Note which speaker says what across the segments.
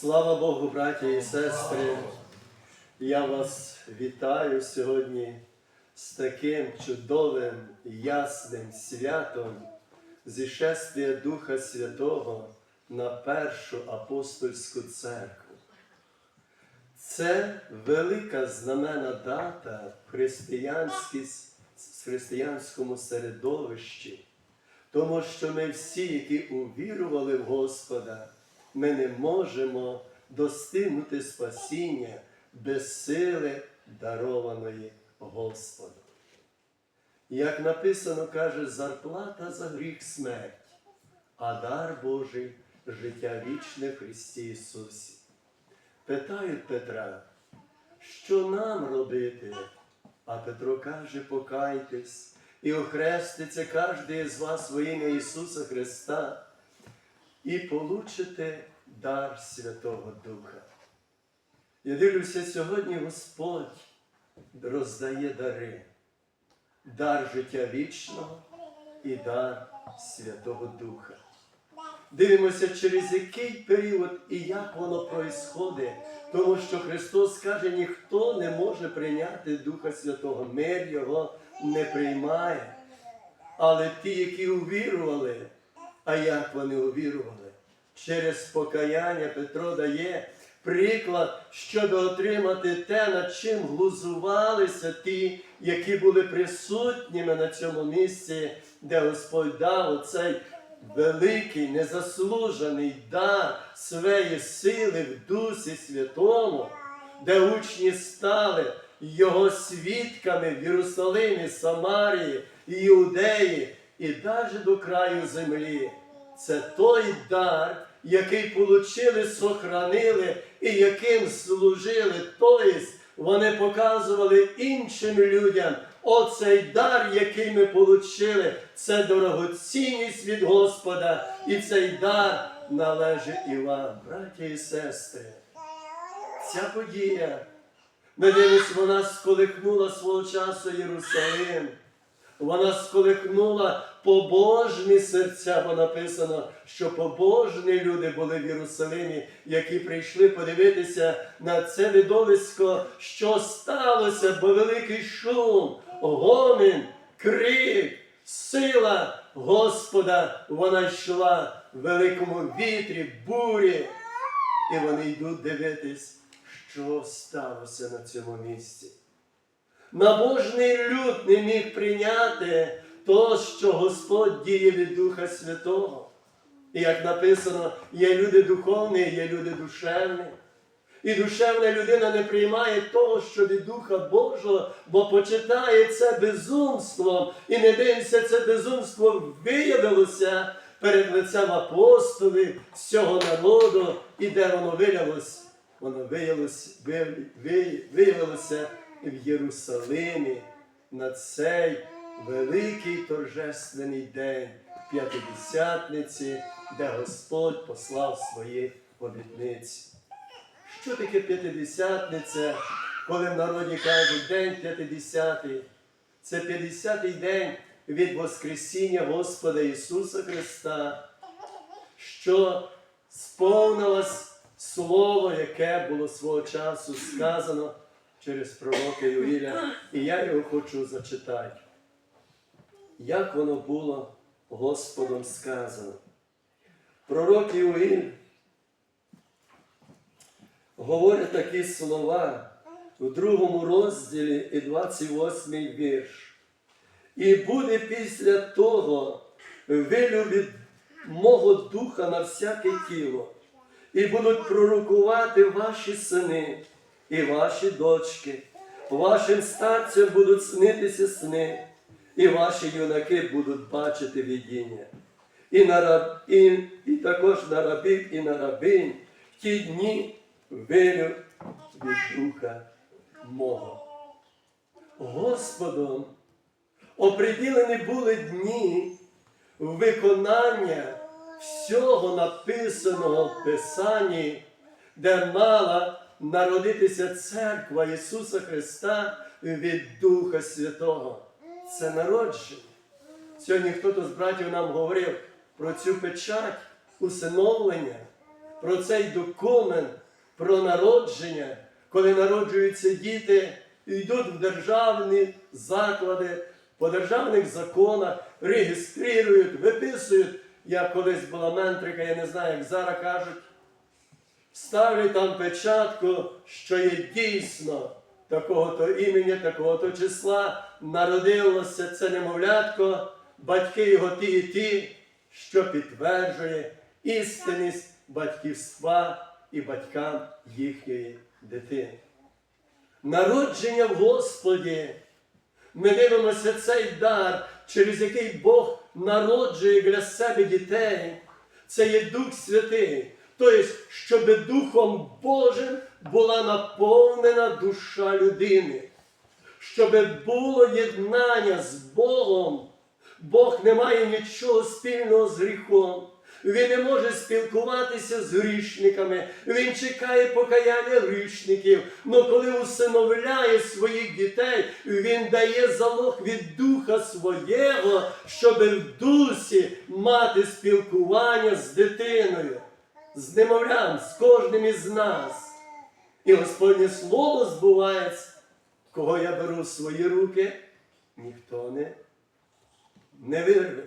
Speaker 1: Слава Богу, браті і сестри! Я вас вітаю сьогодні з таким чудовим, ясним святом зішествия Духа Святого на Першу апостольську церкву. Це велика знамена дата в християнському середовищі, тому що ми всі, які увірували в Господа, ми не можемо достигнути спасіння без сили, дарованої Господом. Як написано, каже, зарплата за гріх смерть, а дар Божий життя вічне в Христі Ісусі. Питають Петра, що нам робити? А Петро каже, покайтесь і охреститься кожен з вас во ім'я Ісуса Христа і получите дар Святого Духа. Я дивлюся, сьогодні Господь роздає дари, дар життя вічного і дар Святого Духа. Дивимося, через який період і як воно происходить, тому що Христос каже, ніхто не може прийняти Духа Святого, мир Його не приймає. Але ті, які увірували, а як вони увірували? Через покаяння Петро дає приклад, щоб отримати те, над чим глузувалися ті, які були присутніми на цьому місці, де Господь дав оцей великий, незаслужений дар своєї сили в Дусі Святому, де учні стали його свідками в Єрусалимі, Самарії, Іудеї і навіть до краю землі. Це той дар, який получили, сохранили і яким служили. Тобто вони показували іншим людям оцей дар, який ми получили, це дорогоцінність від Господа, і цей дар належить і вам, браті і сестри. Ця подія, ми дивимося, вона сколихнула свого часу Єрусалим. Вона сколихнула побожні серця, бо написано, що побожні люди були в Єрусалимі, які прийшли подивитися на це видовисько, що сталося, бо великий шум, гомін, крик, сила Господа, вона йшла в великому вітрі, бурі. І вони йдуть дивитись, що сталося на цьому місці. Набожний люд не міг прийняти то, що Господь діє від Духа Святого. І як написано, є люди духовні, є люди душевні. І душевна людина не приймає того, що від Духа Божого, бо почитає це безумством. І не дивимося, це безумство виявилося перед лицем апостолів з цього народу, і де воно виявилось? Воно виявилось, виявилося в Єрусалимі на цей великий торжественний день П'ятидесятниці, де Господь послав свої обітниці. Що таке п'ятидесятниця, коли в народі кажуть день п'ятидесятий? Це 50-й день від Воскресіння Господа Ісуса Христа, що сповнилось Слово, яке було свого часу сказано через пророка Юїля, і я його хочу зачитати. Як воно було Господом сказано. Пророк Юїль говорить такі слова у другому розділі і 28 вірш. І буде після того вилю від мого духа на всяке тіло, і будуть пророкувати ваші сини і ваші дочки, вашим старцям будуть снитися сни, і ваші юнаки будуть бачити видіння. І, на раб, і, і також на рабів, і на рабинь в ті дні вилю від духа мого. Господом оприділені були дні виконання всього написаного в Писанні, де мала народитися церква Ісуса Христа від Духа Святого. Це народження. Сьогодні хтось з братів нам говорив про цю печать усиновлення. про цей документ, про народження, коли народжуються діти, йдуть в державні заклади, по державних законах, реєструють, виписують. Як колись була ментрика, я не знаю, як зараз кажуть, ставлять там печатку, що є дійсно такого-то імені, такого-то числа, народилося це немовлятко, батьки його ті і ті, що підтверджує істинність батьківства і батькам їхньої дитини. Народження в Господі. Ми дивимося цей дар, через який Бог народжує для себе дітей. Це є Дух Святий. Тобто, щоб Духом Божим була наповнена душа людини, щоб було єднання з Богом. Бог не має нічого спільного з гріхом. Він не може спілкуватися з грішниками. Він чекає покаяння грішників. Но коли усиновляє своїх дітей, він дає залог від духа свого, щоб в дусі мати спілкування з дитиною, з немовлям, з кожним із нас. І Господнє Слово збувається, кого я беру в свої руки, ніхто не, не вирве.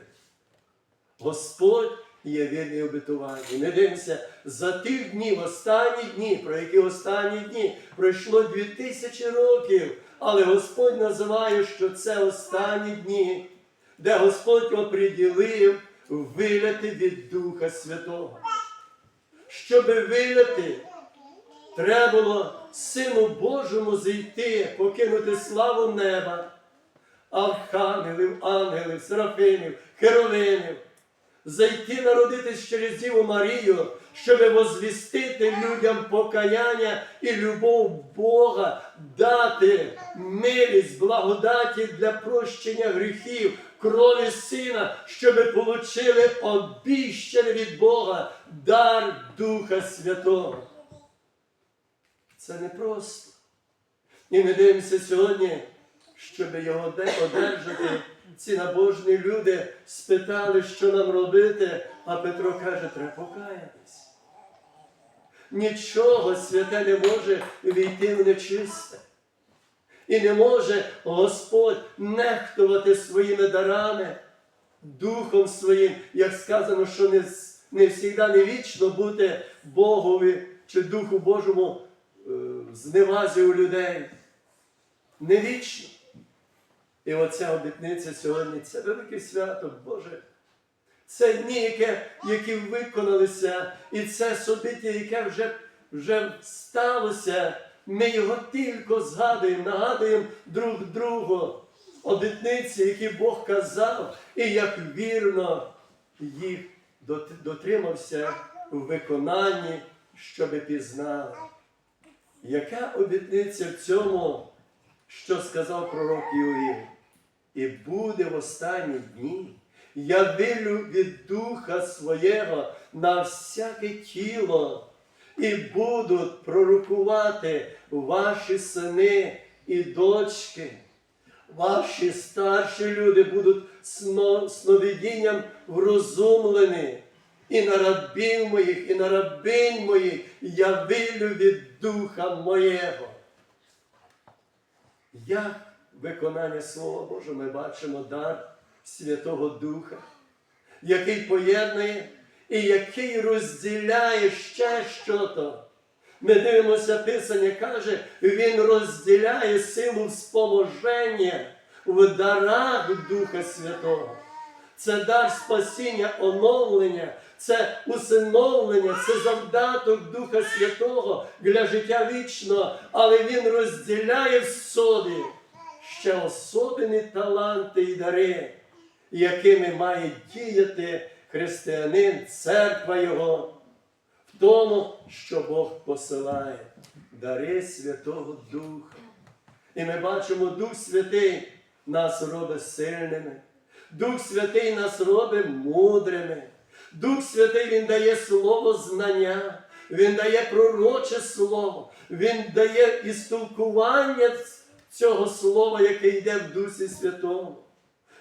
Speaker 1: Господь є вірний обетуванні. Не дивимося за тих днів, останні дні, про які останні дні пройшло дві тисячі років, але Господь називає, що це останні дні, де Господь оприділив виляти від Духа Святого. Щоб виляти, треба було Сину Божому зійти, покинути славу неба, архангелів, ангелів, серафимів, херовимів, зайти народитись через Діву Марію, щоб возвістити людям покаяння і любов Бога, дати милість, благодаті для прощення гріхів, крові Сина, щоб получили обіщене від Бога дар Духа Святого. Це не просто. І ми дивимося сьогодні, щоб його одержати. Ці набожні люди спитали, що нам робити, а Петро каже, треба покаятись. Нічого святе не може війти в нечисте. І не може Господь нехтувати своїми дарами, духом своїм, як сказано, що не, не завжди не вічно бути Богові чи Духу Божому е, в зневазі у людей. Не вічно. І оця обітниця сьогодні це велике свято Боже. Це дні, яке, які виконалися, і це собиття, яке вже, вже сталося. Ми його тільки згадуємо, нагадуємо друг другу обітниці, які Бог казав, і як вірно їх дотримався у виконанні, щоби пізнали. Яка обітниця в цьому, що сказав пророк Юрій? І буде в останні дні. Я вилю від духа свого на всяке тіло, і будуть пророкувати ваші сини і дочки. Ваші старші люди будуть сно, сновидінням врозумлені. І на рабів моїх, і на рабинь моїх я вилю від духа моєго. Як виконання Слова Божого ми бачимо дар Святого Духа, який поєднує і який розділяє ще що-то. Ми дивимося, Писання каже, Він розділяє силу споможення в дарах Духа Святого. Це дар спасіння, оновлення, це усиновлення, це завдаток Духа Святого для життя вічного, але Він розділяє в собі ще особені таланти і дари, якими має діяти християнин, церква Його, в тому, що Бог посилає дари Святого Духа. І ми бачимо, Дух Святий нас робить сильними. Дух Святий нас робить мудрими. Дух Святий Він дає слово знання, Він дає пророче слово, Він дає істолкування цього слова, яке йде в Дусі Святому.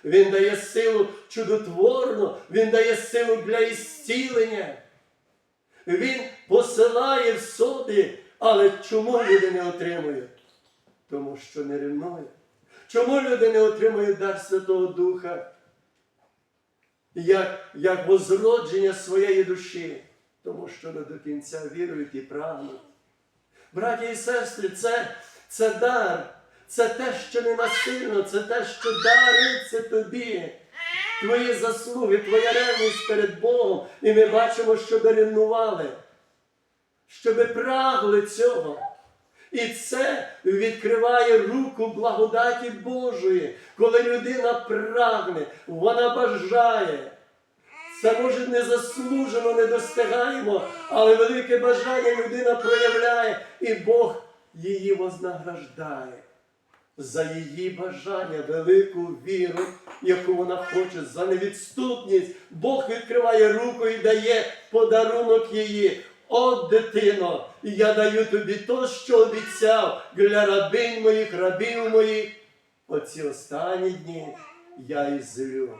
Speaker 1: Він дає силу чудотворну, Він дає силу для ісцілення. Він посилає всюди, але чому люди не отримують? Тому що не ревнують. Чому люди не отримують дар Святого Духа? Як, як возродження своєї душі, тому що не до кінця вірують і прагнуть. Браті і сестри, це, це дар, це те, що не насильно, це те, що дариться тобі. Твої заслуги, твоя ревність перед Богом. І ми бачимо, щоб ревнували, щоб прагли цього. І це відкриває руку благодаті Божої, коли людина прагне, вона бажає. Це може незаслужено, не достигаємо, але велике бажання людина проявляє, і Бог її вознаграждає за її бажання, велику віру, яку вона хоче, за невідступність. Бог відкриває руку і дає подарунок її. О, дитино, я даю тобі то, що обіцяв для рабинь моїх, рабів моїх. Оці останні дні я і злю.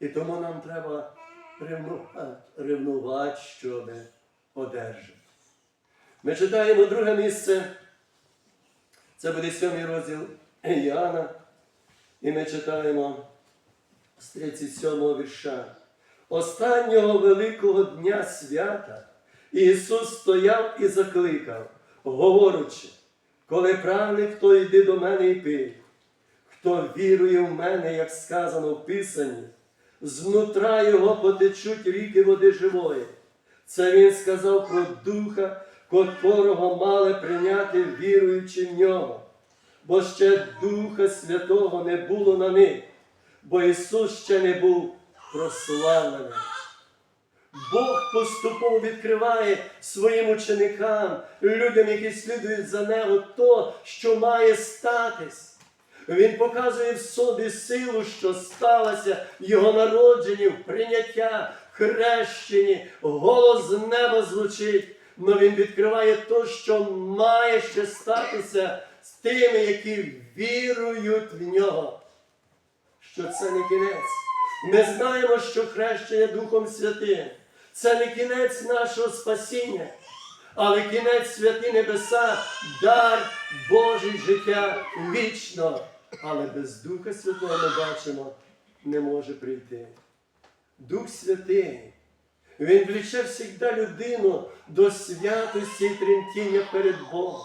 Speaker 1: І тому нам треба ревнувати, щоб одержати. Ми читаємо друге місце. Це буде сьомий розділ Іоанна. І ми читаємо з 37 вірша. Останнього великого дня свята Ісус стояв і закликав, говорячи, коли прагне, хто йде до мене і пий, хто вірує в мене, як сказано в Писанні, знутра його потечуть ріки води живої. Це він сказав про Духа, котрого мали прийняти віруючи в нього, бо ще Духа Святого не було на них, бо Ісус ще не був прославлений. Бог поступово відкриває своїм ученикам, людям, які слідують за нього, то, що має статись. Він показує в собі силу, що сталося в його народженні, в прийняття, в хрещенні, голос з неба звучить. Но він відкриває то, що має ще статися з тими, які вірують в нього. Що це не кінець. Ми знаємо, що хрещення Духом Святим це не кінець нашого спасіння, але кінець святі небеса, дар Божий життя вічно. Але без Духа Святого ми бачимо, не може прийти. Дух Святий, Він вліче завжди людину до святості і тремтіння перед Богом.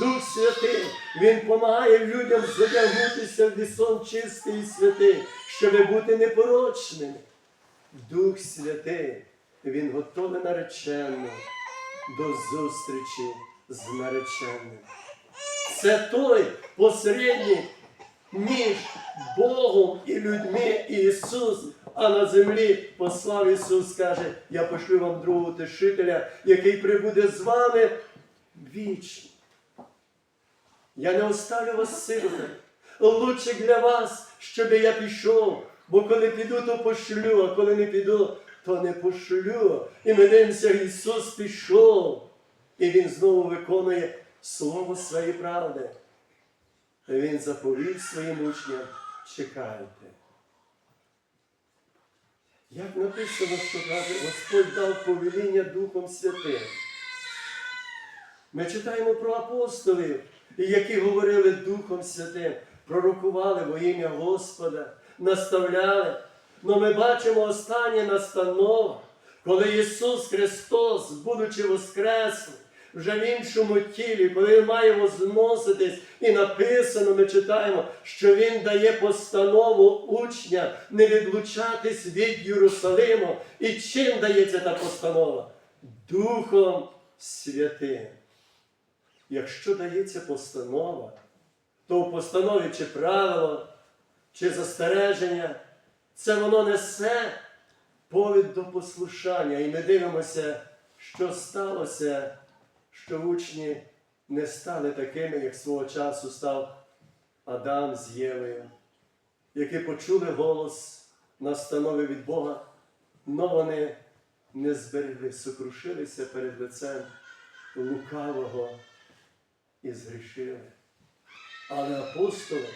Speaker 1: Дух Святий, Він допомагає людям задягнутися в вісон чистий і святий, щоб бути непорочними. Дух Святий, Він готовий наречену до зустрічі з нареченим. Це той посередній між Богом і людьми Ісус. А на землі послав Ісус, каже, я пошлю вам другого тешителя, який прибуде з вами вічно. Я не оставлю вас силами. Лучше для вас, щоб я пішов. Бо коли піду, то пошлю, а коли не піду, то не пошлю. І ми дивимося, Ісус пішов. І Він знову виконує Слово своєї правди. Він заповів своїм учням, чекайте. Як написано, що каже, Господь дав повеління Духом Святим. Ми читаємо про апостолів, які говорили Духом Святим, пророкували во ім'я Господа, наставляли. Но ми бачимо останнє настанов, коли Ісус Христос, будучи воскреслий, вже в іншому тілі, коли Він має возноситись, і написано, ми читаємо, що Він дає постанову учням не відлучатись від Єрусалиму. І чим дається та постанова? Духом Святим. Якщо дається постанова, то в постанові чи правило, чи застереження, це воно несе повід до послушання. І ми дивимося, що сталося, що учні не стали такими, як свого часу став Адам з Євою, які почули голос настанови від Бога, но вони не зберегли, сокрушилися перед лицем лукавого і згрішили. Але апостоли,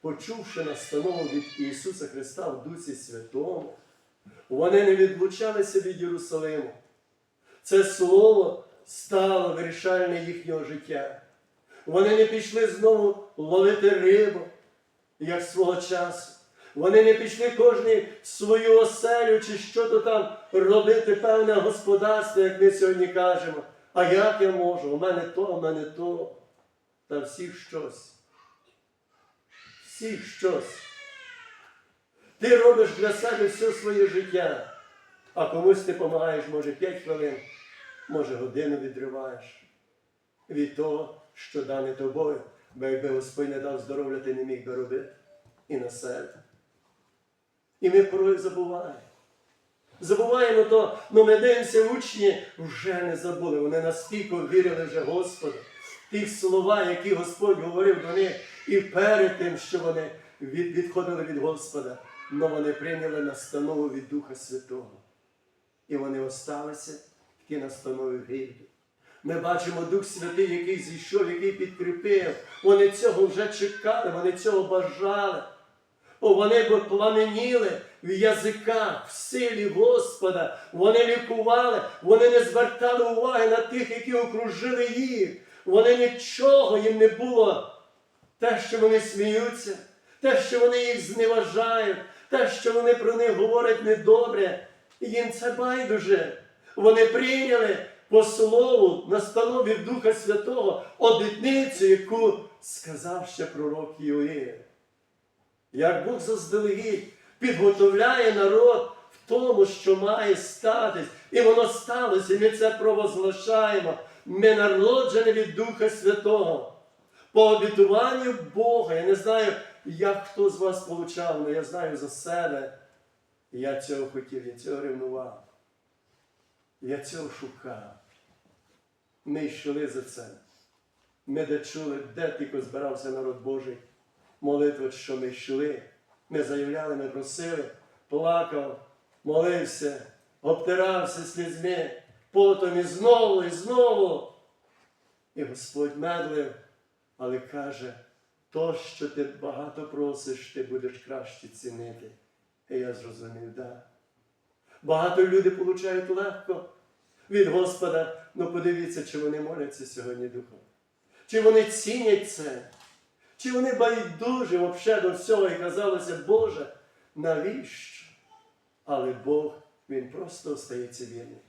Speaker 1: почувши настанову від Ісуса Христа в Дусі Святому, вони не відлучалися від Єрусалиму. Це слово стало вирішальне їхнього життя. Вони не пішли знову ловити рибу, як свого часу. Вони не пішли кожний в свою оселю чи що то там робити певне господарство, як ми сьогодні кажемо. А як я можу? У мене то, у мене то. Та всіх щось. Всіх щось. Ти робиш для себе все своє життя, а комусь ти допомагаєш, може, 5 хвилин, може, годину відриваєш від того, що дане тобою, бо якби Господь не дав здоров'я, ти не міг би робити і на себе. І ми порой забуваємо. Забуваємо то, але ми дивимося, учні вже не забули. Вони настільки вірили вже Господу. Тих слова, які Господь говорив до них, і перед тим, що вони від- відходили від Господа, але вони прийняли настанову від Духа Святого. І вони осталися в ті настанови гріхи. Ми бачимо Дух Святий, який зійшов, який підкріпив. Вони цього вже чекали, вони цього бажали. О, вони б пламеніли в язиках, в силі Господа. Вони лікували, вони не звертали уваги на тих, які окружили їх. Вони нічого їм не було. Те, що вони сміються, те, що вони їх зневажають, те, що вони про них говорять недобре, їм це байдуже. Вони прийняли по слову настанову від Духа Святого обітницю, яку сказав ще пророк Йоїв. Як Бог заздалегідь підготовляє народ в тому, що має статись, і воно сталося, і ми це провозглашаємо. Ми народжені від Духа Святого. По обітуванню Бога. Я не знаю, як хто з вас получав, але я знаю за себе. Я цього хотів, я цього ревнував. Я цього шукав. Ми йшли за це. Ми де чули, де тільки збирався народ Божий. Молитва, що ми йшли. Ми заявляли, ми просили, плакав, молився, обтирався слізьми, потом і знову, і знову. І Господь медлив, але каже, то, що ти багато просиш, ти будеш краще цінити. І я зрозумів, да. Багато люди получають легко від Господа. Ну подивіться, чи вони моляться сьогодні духом. Чи вони цінять це? Чи вони байдужі взагалі до всього і казалося, Боже, навіщо? Але Бог, Він просто остається вірний.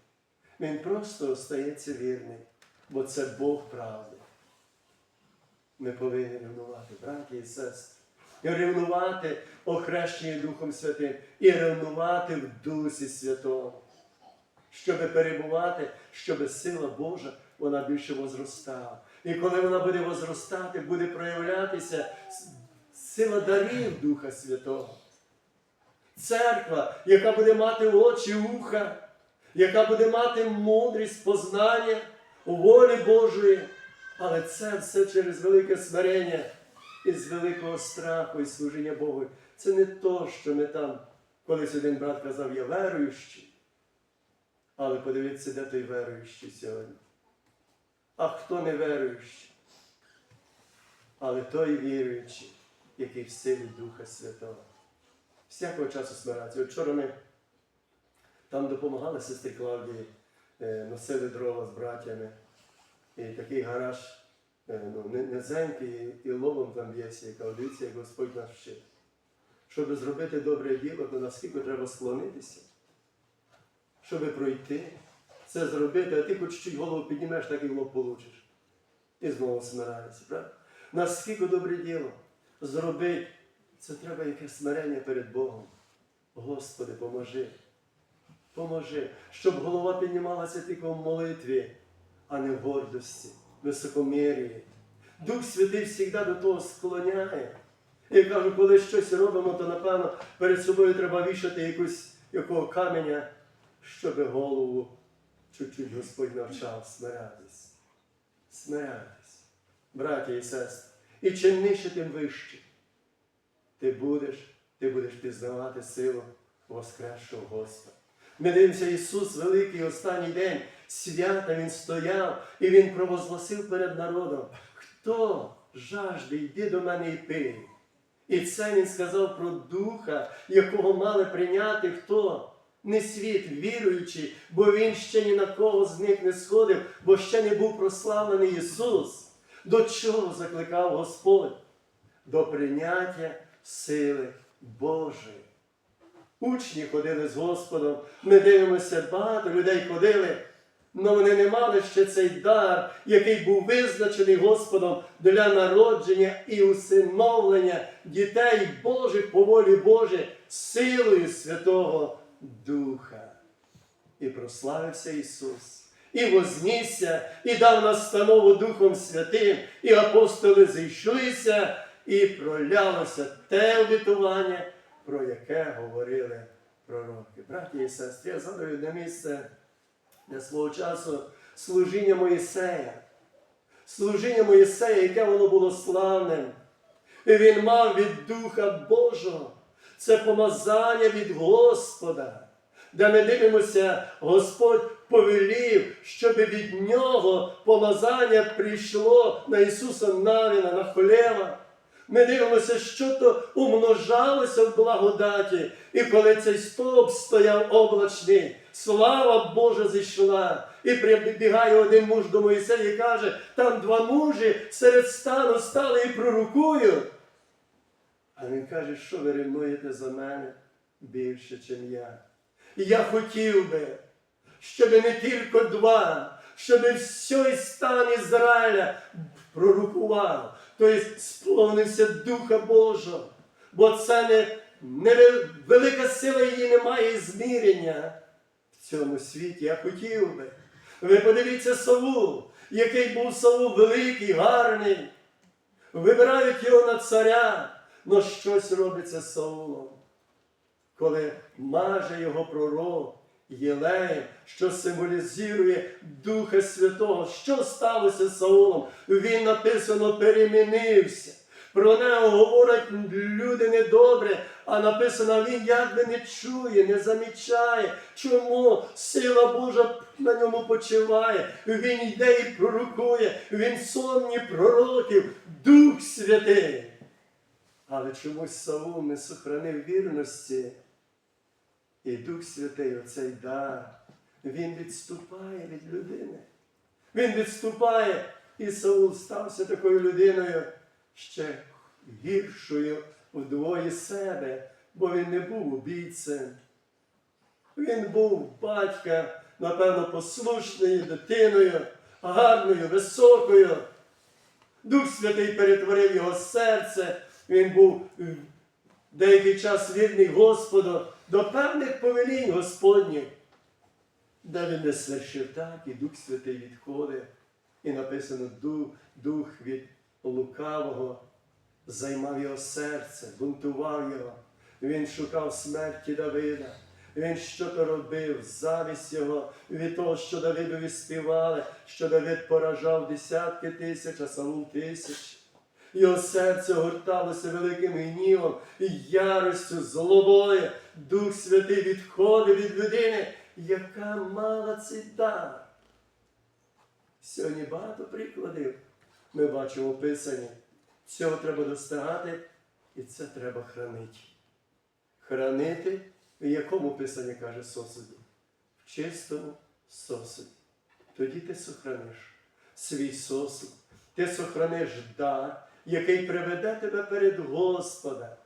Speaker 1: Він просто остається вірний, бо це Бог правди. Ми повинні ревнувати, браті і сестри. І ревнувати охрещені Духом Святим, і ревнувати в Дусі Святому, щоб перебувати, щоб сила Божа вона більше возростала. І коли вона буде возростати, буде проявлятися сила дарів Духа Святого. Церква, яка буде мати очі, уха, яка буде мати мудрість, познання волі Божої. Але це все через велике смирення і з великого страху і служіння Богу. Це не то, що ми там, колись один брат казав, я веруючий. Але подивіться, де той веруючий сьогодні. А хто не веруючий? Але той віруючий, який в силі Духа Святого. Всякого часу смиратися. От Вчора ми там допомагали сестрі Клавдії, е, носили дрова з братями. І такий гараж ну, ни- низенький і лобом там б'ється, яка як Господь нас вчить. Щоб зробити добре діло, то наскільки треба склонитися, щоб пройти, це зробити, а ти хоч чуть голову піднімеш, так і в лоб получиш. І знову смираєшся, правда? Наскільки добре діло зробити, це треба якесь смирення перед Богом. Господи, поможи. Поможи, щоб голова піднімалася тільки в молитві, а не в гордості, високомір'ї. Дух Святий завжди до того склоняє. Я кажу, коли щось робимо, то напевно перед собою треба вішати якусь якого каменя, щоб голову чуть-чуть Господь навчав смирятись. Смирятись, браті і сестри. І чим нижче, тим вище. Ти будеш, ти будеш пізнавати силу Воскресшого Господа. Ми дивимося, Ісус великий останній день свята Він стояв і Він провозгласив перед народом. Хто жажде, йди до мене і пий. І це Він сказав про Духа, якого мали прийняти хто? не світ віруючий, бо він ще ні на кого з них не сходив, бо ще не був прославлений Ісус. До чого закликав Господь? До прийняття сили Божої. Учні ходили з Господом, ми дивимося, багато людей ходили, але вони не мали ще цей дар, який був визначений Господом для народження і усиновлення дітей Божих по волі Божій силою Святого Духа. І прославився Ісус, і вознісся, і дав настанову Духом Святим, і апостоли зійшлися, і пролялося те обітування, про яке говорили пророки. Браті і сестри, я згадую одне місце для свого часу служіння Моїсея. Служіння Моїсея, яке воно було славним. І він мав від Духа Божого. Це помазання від Господа, де ми дивимося, Господь повелів, щоб від нього помазання прийшло на Ісуса Навіна, на Холєва. Ми дивимося, що то умножалося в благодаті. І коли цей стовп стояв облачний, слава Божа зійшла. І прибігає один муж до Моїсея і каже, там два мужі серед стану стали і пророкують. А він каже, що ви ревнуєте за мене більше, ніж я. І я хотів би, щоб не тільки два, щоб всій стан Ізраїля пророкував, тобто сповнився Духа Божого. Бо це не, не велика сила її немає змірення цьому світі. Я хотів би. Ви подивіться Саву, який був Саву великий, гарний. Вибирають його на царя, але щось робиться з Саулом коли маже його пророк Єлеєм, що символізує Духа Святого. Що сталося з Саулом? Він написано перемінився. Про нього говорять люди недобре, а написано, він якби не чує, не замічає. Чому сила Божа на ньому почиває? Він йде і пророкує, він сонні пророків, Дух Святий. Але чомусь Саул не сохранив вірності. І Дух Святий, оцей дар, він відступає від людини. Він відступає, і Саул стався такою людиною ще гіршою вдвоє себе, бо він не був убійцем. Він був батька, напевно, послушною дитиною, гарною, високою. Дух Святий перетворив його серце. Він був деякий час вірний Господу до певних повелінь Господніх. Де він не свершив так, і Дух Святий відходить. І написано, дух від лукавого займав його серце, бунтував його. Він шукав смерті Давида. Він що то робив, завість його від того, що Давидові співали, що Давид поражав десятки тисяч, а Саул тисяч. Його серце горталося великим гнівом і яростю, злобою. Дух Святий відходив від людини, яка мала цей дар. Сьогодні багато прикладів ми бачимо описані. Цього треба достигати, і це треба хранити. Хранити, в якому писанні каже сосуді? В чистому сосуді. Тоді ти сохраниш свій сосуд, ти сохраниш дар, який приведе тебе перед Господа.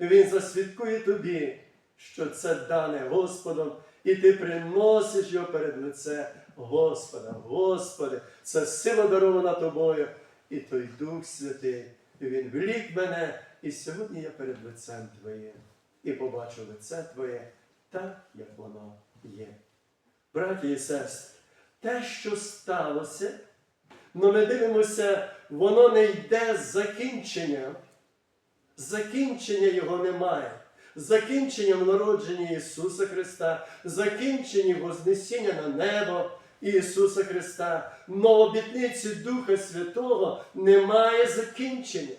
Speaker 1: Він засвідкує тобі, що це дане Господом, і ти приносиш його перед лице Господа. Господи, це сила дарована тобою, і той Дух Святий. Він влік мене, і сьогодні я перед лицем Твоїм. І побачу лице Твоє так, як воно є. Браті і сестри, те, що сталося, але ми дивимося, воно не йде з закінчення. Закінчення його немає. Закінчення в народженні Ісуса Христа, закінчення Вознесіння на небо Ісуса Христа. Но обітниці Духа Святого немає закінчення.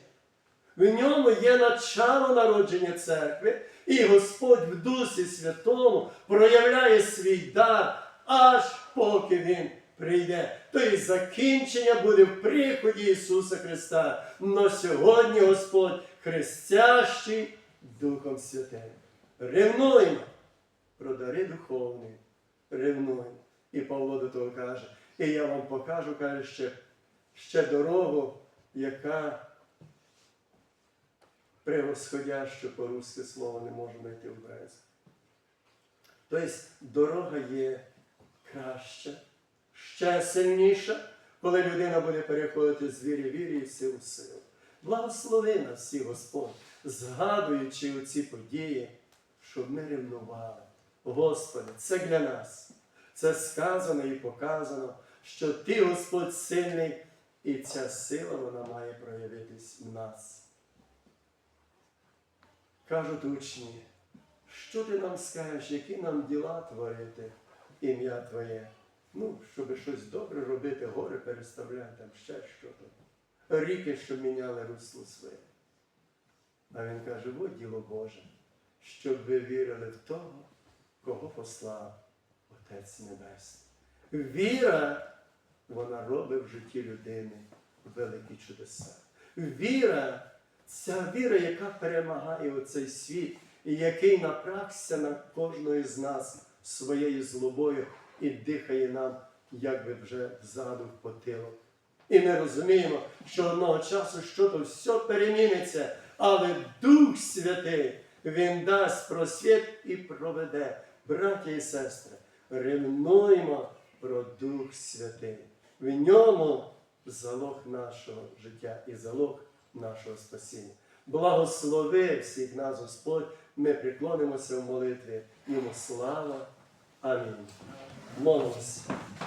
Speaker 1: В ньому є начало народження церкви, і Господь в Дусі Святому проявляє свій дар, аж поки Він прийде. Тобто закінчення буде в приході Ісуса Христа. Но сьогодні Господь хрестящий Духом Святим. Ревнуємо, про дари духовні, ревнуй. І Павло до того каже, і я вам покажу, каже, ще, ще дорогу, яка превосходяща по-русски слово не можу знайти в березі. Тобто дорога є краща, ще сильніша, коли людина буде переходити з віри вірі і сил в силу. Благослови нас всі, Господь, згадуючи оці події, щоб ми ревнували. Господи, це для нас. Це сказано і показано, що Ти, Господь, сильний, і ця сила вона має проявитись в нас. Кажуть учні, що ти нам скажеш, які нам діла творити, ім'я Твоє? Ну, щоб щось добре робити, гори переставляти, там ще що. Ріки, щоб міняли русло своє. А він каже, от діло Боже, щоб ви вірили в того, кого послав Отець Небесний. Віра, вона робить в житті людини великі чудеса. Віра, ця віра, яка перемагає оцей світ, і який напрагся на кожного з нас своєю злобою і дихає нам, як би вже ззаду в потилок. І ми розуміємо, що одного часу що все переміниться, але Дух Святий, Він дасть просвіт і проведе. Браті і сестри, ревнуємо про Дух Святий. В ньому залог нашого життя і залог нашого спасіння. Благослови всіх нас, Господь, ми приклонимося в молитві. Йому слава. Амінь. Молимося.